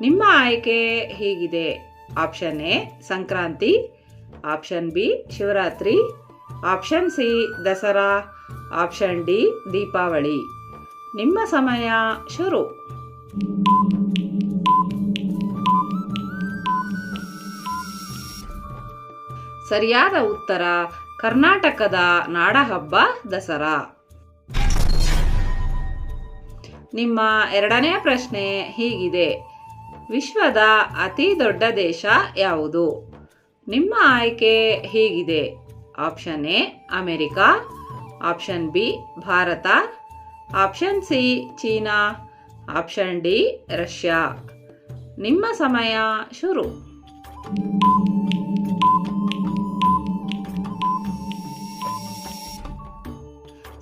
ನಿಮ್ಮ ಆಯ್ಕೆ ಹೀಗಿದೆ? Option A, Sankranti. Option B, Shivaratri. Option C, Dasara. Option D, Deepavali. ನಿಮ್ಮ ಸಮಯ ಶುರು. ಸರಿಯಾದ ಉತ್ತರ, ಕರ್ನಾಟಕದ ನಾಡಹಬ್ಬ ದಸರಾ. ನಿಮ್ಮ ಎರಡನೇ ಪ್ರಶ್ನೆ ಹೀಗಿದೆ? ವಿಶ್ವದ ಅತಿ ದೊಡ್ಡ ದೇಶ ಯಾವುದು? ನಿಮ್ಮ ಆಯ್ಕೆ ಹೀಗಿದೆ? Option A, America. Option B, Bharat. Option C, China. Option D, Russia. ನಿಮ್ಮ ಸಮಯ ಶುರು.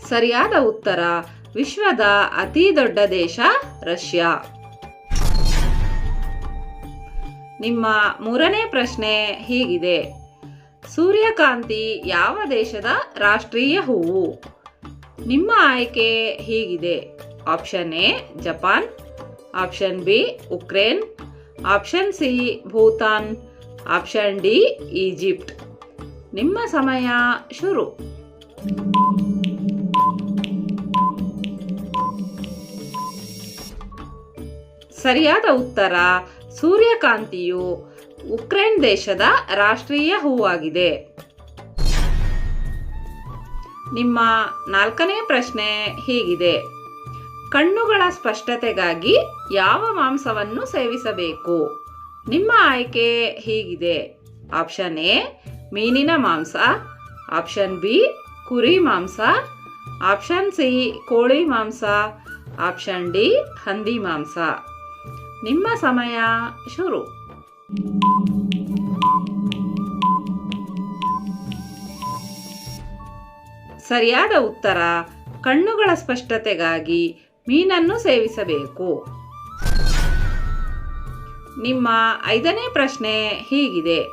ಸರಿಯಾದ ಉತ್ತರ, ವಿಶ್ವದ ಅತಿ ದೊಡ್ಡ ದೇಶ ರಷ್ಯಾ. ನಿಮ್ಮ ಮೂರನೇ ಪ್ರಶ್ನೆ ಹೀಗಿದೆ. ಸೂರ್ಯಕಾಂತಿ ಯಾವ ದೇಶದ ರಾಷ್ಟ್ರೀಯ ಹೂವು? ನಿಮ್ಮ ಆಯ್ಕೆ ಹೀಗಿದೆ. Option A, Japan. Option B, Ukraine. Option C, Bhutan. Option D, Egypt. ನಿಮ್ಮ ಸಮಯ ಶುರು. ಸರಿಯಾದ ಉತ್ತರ ಸೂರ್ಯಕಾಂತಿಯು ಉಕ್ರೇನ್ ದೇಶದ ರಾಷ್ಟ್ರೀಯ ಹೂವಾಗಿದೆ. ನಿಮ್ಮ ನಾಲ್ಕನೇ ಪ್ರಶ್ನೆ ಹೀಗಿದೆ. ಕಣ್ಣುಗಳ ಸ್ಪಷ್ಟತೆಗಾಗಿ ಯಾವ ಮಾಂಸವನ್ನು ಸೇವಿಸಬೇಕು? ನಿಮ್ಮ ಆಯ್ಕೆ ಹೀಗಿದೆ. ಆಪ್ಷನ್ ಎ, ಮೀನಿನ ಮಾಂಸ. ಆಪ್ಷನ್ ಬಿ, ಕುರಿ ಮಾಂಸ. ಆಪ್ಷನ್ ಸಿ, ಕೋಳಿ ಮಾಂಸ. ಆಪ್ಷನ್ ಡಿ, ಹಂದಿ ಮಾಂಸ. ನಿಮ್ಮ ಸಮಯ ಶುರು. ಸರಿಯಾದ ಉತ್ತರ, ಕಣ್ಣುಗಳ ಸ್ಪಷ್ಟತೆಗಾಗಿ ಮೀನನ್ನು ಸೇವಿಸಬೇಕು. ನಿಮ್ಮ ಐದನೇ ಪ್ರಶ್ನೆ ಹೀಗಿದೆ.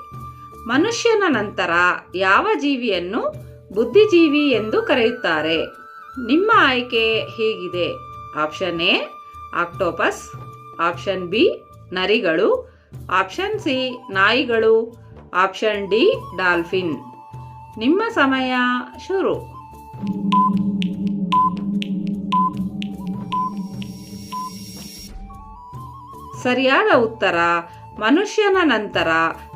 ಮನುಷ್ಯನ ನಂತರ ಯಾವ ಜೀವಿಯನ್ನು ಬುದ್ಧಿಜೀವಿ ಎಂದು ಕರೆಯುತ್ತಾರೆ? ನಿಮ್ಮ ಆಯ್ಕೆ ಹೀಗಿದೆ. Option A, octopus. Option B, ನರಿಗಳು. Option C, ನಾಯಿಗಳು. Option D, dolphin. ನಿಮ್ಮ ಸಮಯ ಶುರು. ಸರಿಯಾದ ಉತ್ತರ, ಮನುಷ್ಯನ ನಂತರ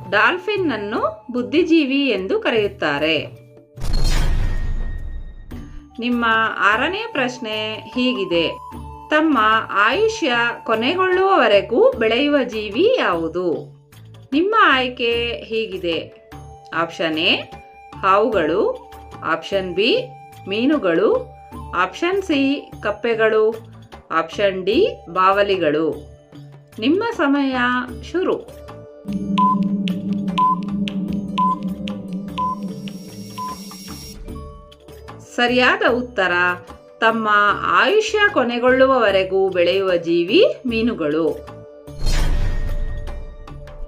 ಡಾಲ್ಫಿನ್ ಅನ್ನು ಬುದ್ಧಿಜೀವಿ ಎಂದು ಕರೆಯುತ್ತಾರೆ. ನಿಮ್ಮ ಆರನೇ ಪ್ರಶ್ನೆ ಹೀಗಿದೆ. ತಮ್ಮ ಆಯುಷ್ಯ ಕೊನೆಗೊಳ್ಳುವವರೆಗೂ ಬೆಳೆಯುವ ಜೀವಿ ಯಾವುದು? ನಿಮ್ಮ ಆಯ್ಕೆ ಹೀಗಿದೆ. ಆಪ್ಷನ್ ಎ, ಹಾವುಗಳು. ಆಪ್ಷನ್ ಬಿ, ಮೀನುಗಳು. ಆಪ್ಷನ್ ಸಿ, ಕಪ್ಪೆಗಳು. ಆಪ್ಷನ್ ಡಿ, ಬಾವಲಿಗಳು. ನಿಮ್ಮ ಸಮಯ ಶುರು. ಸರಿಯಾದ ಉತ್ತರ ತಮ್ಮ ಆಯುಷ್ಯ ಕೊನೆಗೊಳ್ಳುವವರೆಗೂ ಬೆಳೆಯುವ ಜೀವಿ ಮೀನುಗಳು.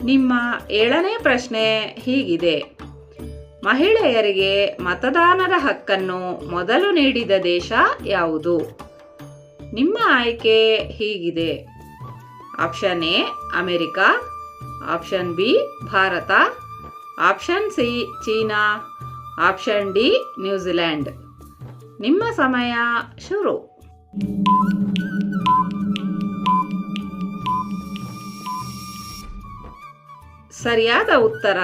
ನಿಮ್ಮ ಏಳನೇ ಪ್ರಶ್ನೆ ಹೀಗಿದೆ. ಮಹಿಳೆಯರಿಗೆ ಮತದಾನದ ಹಕ್ಕನ್ನು ಮೊದಲು ನೀಡಿದ ದೇಶ ಯಾವುದು? ನಿಮ್ಮ ಆಯ್ಕೆ ಹೀಗಿದೆ. Option A, America. Option B, Bharat. Option C, China. Option D, New Zealand. ನಿಮ್ಮ ಸಮಯ ಶುರು. ಸರಿಯಾದ ಉತ್ತರ,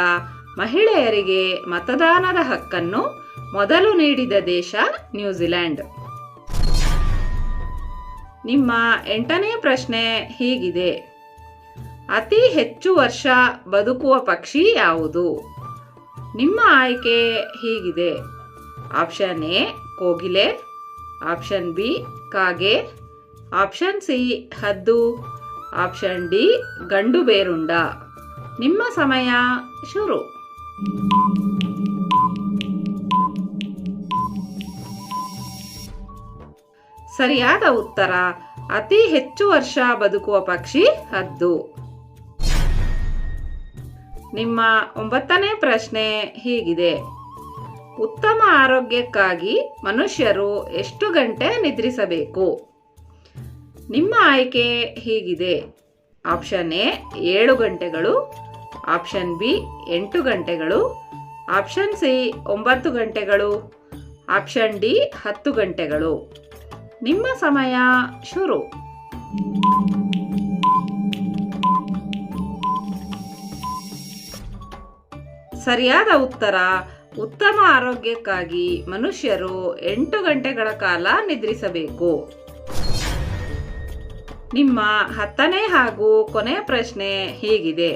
ಮಹಿಳೆಯರಿಗೆ ಮತದಾನದ ಹಕ್ಕನ್ನು ಮೊದಲು ನೀಡಿದ ದೇಶ ನ್ಯೂಜಿಲೆಂಡ್. ನಿಮ್ಮ ಎಂಟನೇ ಪ್ರಶ್ನೆ ಹೀಗಿದೆ. ಅತಿ ಹೆಚ್ಚು ವರ್ಷ ಬದುಕುವ ಪಕ್ಷಿ ಯಾವುದು? ನಿಮ್ಮ ಆಯ್ಕೆ ಹೀಗಿದೆ. ಆಪ್ಷನ್ ಎ ಕೋಗಿಲೆ ಆಪ್ಷನ್ ಬಿ ಕಾಗೆ ಆಪ್ಷನ್ ಸಿ ಹದ್ದು ಆಪ್ಷನ್ ಡಿ ಗಂಡು ಬೇರುಂಡ. ನಿಮ್ಮ ಸಮಯ ಶುರು. ಸರಿಯಾದ ಉತ್ತರ, ಅತಿ ಹೆಚ್ಚು ವರ್ಷ ಬದುಕುವ ಪಕ್ಷಿ ಹದ್ದು. ನಿಮ್ಮ ಒಂಬತ್ತನೇ ಪ್ರಶ್ನೆ ಹೀಗಿದೆ. ಉತ್ತಮ ಆರೋಗ್ಯಕ್ಕಾಗಿ ಮನುಷ್ಯರು ಎಷ್ಟು ಗಂಟೆ ನಿದ್ರಿಸಬೇಕು? ನಿಮ್ಮ ಆಯ್ಕೆ ಹೀಗಿದೆ. ಆಪ್ಷನ್ ಎ, ಏಳು ಗಂಟೆಗಳು. ಆಪ್ಷನ್ ಬಿ, ಎಂಟು ಗಂಟೆಗಳು. ಆಪ್ಷನ್ ಸಿ, ಒಂಬತ್ತು ಗಂಟೆಗಳು. ಆಪ್ಷನ್ ಡಿ, ಹತ್ತು ಗಂಟೆಗಳು. ನಿಮ್ಮ ಸಮಯ ಶುರು. ಸರಿಯಾದ ಉತ್ತರ ಉತ್ತಮ ಆರೋಗ್ಯಕ್ಕಾಗಿ ಮನುಷ್ಯರು ಎಂಟು ಗಂಟೆಗಳ ಕಾಲ ನಿದ್ರಿಸಬೇಕು. ನಿಮ್ಮ ಹತ್ತನೇ ಹಾಗೂ ಕೊನೆಯ ಪ್ರಶ್ನೆ ಹೀಗಿದೆ.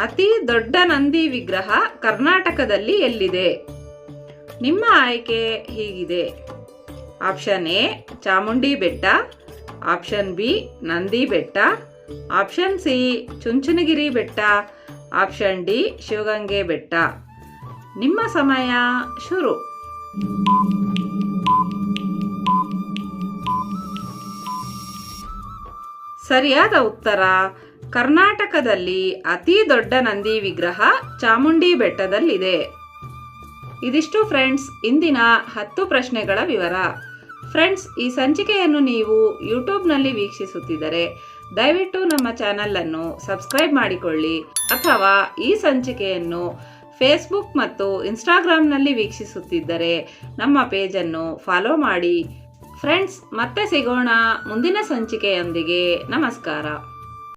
ಅತಿ ದೊಡ್ಡ ನಂದಿ ವಿಗ್ರಹ ಕರ್ನಾಟಕದಲ್ಲಿ ಎಲ್ಲಿದೆ? ನಿಮ್ಮ ಆಯ್ಕೆ ಹೀಗಿದೆ. ಆಪ್ಷನ್ ಎ, ಚಾಮುಂಡಿ ಬೆಟ್ಟ. Option B, Nandi Betta. Option C, Chunchanagiri ಬೆಟ್ಟ. ಆಪ್ಷನ್ ಡಿ, ಶಿವಗಂಗೆ ಬೆಟ್ಟ. ನಿಮ್ಮ ಸಮಯ ಶುರು. ಸರಿಯಾದ ಉತ್ತರ, ಕರ್ನಾಟಕದಲ್ಲಿ ಅತಿ ದೊಡ್ಡ ನಂದಿ ವಿಗ್ರಹ ಚಾಮುಂಡಿ ಬೆಟ್ಟದಲ್ಲಿದೆ. ಇದಿಷ್ಟು ಫ್ರೆಂಡ್ಸ್, ಇಂದಿನ ಹತ್ತು ಪ್ರಶ್ನೆಗಳ ವಿವರ. ಫ್ರೆಂಡ್ಸ್, ಈ ಸಂಚಿಕೆಯನ್ನು ನೀವು ಯೂಟ್ಯೂಬ್ನಲ್ಲಿ ವೀಕ್ಷಿಸುತ್ತಿದ್ದರೆ ದಯವಿಟ್ಟು ನಮ್ಮ ಚಾನಲನ್ನು ಸಬ್ಸ್ಕ್ರೈಬ್ ಮಾಡಿಕೊಳ್ಳಿ ಅಥವಾ ಈ ಸಂಚಿಕೆಯನ್ನು ಫೇಸ್ಬುಕ್ ಮತ್ತು ಇನ್ಸ್ಟಾಗ್ರಾಮ್ನಲ್ಲಿ ವೀಕ್ಷಿಸುತ್ತಿದ್ದರೆ ನಮ್ಮ ಪೇಜನ್ನು ಫಾಲೋ ಮಾಡಿ. ಫ್ರೆಂಡ್ಸ್ ಮತ್ತೆ ಸಿಗೋಣ ಮುಂದಿನ ಸಂಚಿಕೆಯೊಂದಿಗೆ. ನಮಸ್ಕಾರ.